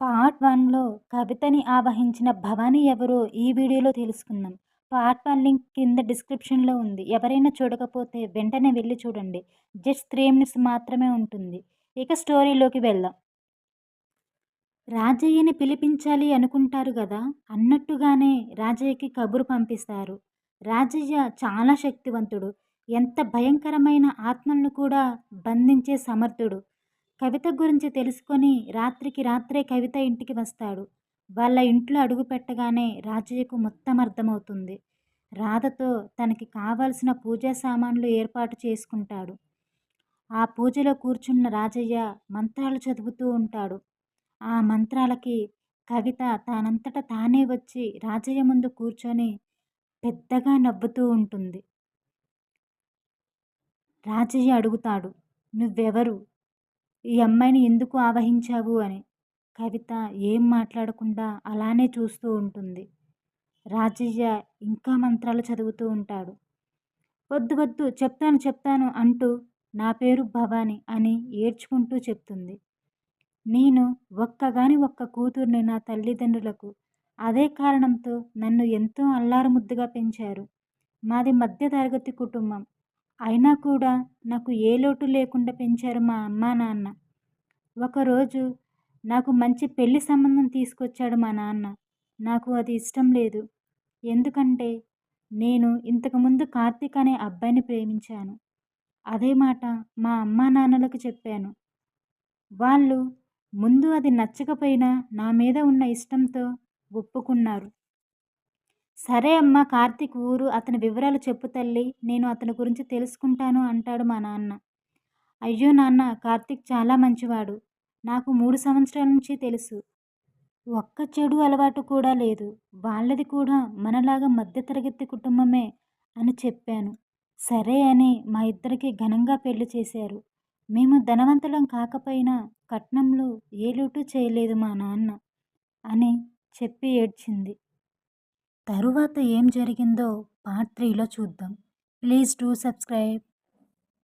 Part వన్లో కవితని ఆవహించిన భవానీ ఎవరో ఈ వీడియోలో తెలుసుకుందాం. పార్ట్ వన్ లింక్ కింద డిస్క్రిప్షన్లో ఉంది. ఎవరైనా చూడకపోతే వెంటనే వెళ్ళి చూడండి. జస్ట్ త్రీ మినిట్స్ మాత్రమే ఉంటుంది. ఇక స్టోరీలోకి వెళ్దాం. రాజయ్యని పిలిపించాలి అనుకుంటారు కదా? అన్నట్టుగానే రాజయ్యకి కబురు పంపిస్తారు. రాజయ్య చాలా శక్తివంతుడు. ఎంత భయంకరమైన ఆత్మలను కూడా బంధించే సమర్థుడు. కవిత గురించి తెలుసుకొని రాత్రికి రాత్రే కవిత ఇంటికి వస్తాడు. వాళ్ళ ఇంట్లో అడుగు పెట్టగానే రాజయ్యకు మొత్తం అర్థమవుతుంది. రాధతో తనకి కావాల్సిన పూజా సామాన్లు ఏర్పాటు చేసుకుంటాడు. ఆ పూజలో కూర్చున్న రాజయ్య మంత్రాలు చదువుతూ ఉంటాడు. ఆ మంత్రాలకి కవిత తానంతట తానే వచ్చి రాజయ్య ముందు కూర్చొని పెద్దగా నవ్వుతూ ఉంటుంది. రాజయ్య అడుగుతాడు నువ్వెవరు? ఈ అమ్మాయిని ఎందుకు ఆవహించావు అని. కవిత ఏం మాట్లాడకుండా అలానే చూస్తూ ఉంటుంది. రాజయ్య ఇంకా మంత్రాలు చదువుతూ ఉంటాడు. వద్దు వద్దు చెప్తాను చెప్తాను అంటూ నా పేరు భవాని అని ఏడ్చుకుంటూ చెప్తుంది. నేను ఒక్కగాని ఒక్క కూతుర్ని నా తల్లిదండ్రులకు అదే కారణంతో నన్ను ఎంతో అల్లారుముద్దుగా పెంచారు. మాది మధ్యతరగతి కుటుంబం. అయినా కూడా నాకు ఏ లోటు లేకుండా పెంచారు మా అమ్మా నాన్న. ఒకరోజు నాకు మంచి పెళ్ళి సంబంధం తీసుకొచ్చాడు మా నాన్న. నాకు అది ఇష్టం లేదు. ఎందుకంటే నేను ఇంతకుముందు కార్తీక్ అనే అబ్బాయిని ప్రేమించాను. అదే మాట మా అమ్మా నాన్నలకు చెప్పాను. వాళ్ళు ముందు అది నచ్చకపోయినా నా మీద ఉన్న ఇష్టంతో ఒప్పుకున్నారు. సరే అమ్మ కార్తీక్ ఊరు అతని వివరాలు చెప్పు తల్లి నేను అతని గురించి తెలుసుకుంటాను అంటాడు మా నాన్న. అయ్యో నాన్న కార్తీక్ చాలా మంచివాడు. నాకు మూడు సంవత్సరాల నుంచి తెలుసు. ఒక్క చెడు అలవాటు కూడా లేదు. వాళ్ళది కూడా మనలాగా మధ్యతరగతి కుటుంబమే అని చెప్పాను. సరే అని మా ఇద్దరికి ఘనంగా పెళ్ళి చేశారు. మేము ధనవంతులం కాకపోయినా కట్నంలో ఏ లోటు చేయలేదు మా నాన్న అని చెప్పి ఏడ్చింది. తరువాత ఏం జరిగిందో పార్ట్ త్రీలో చూద్దాం. Please do subscribe.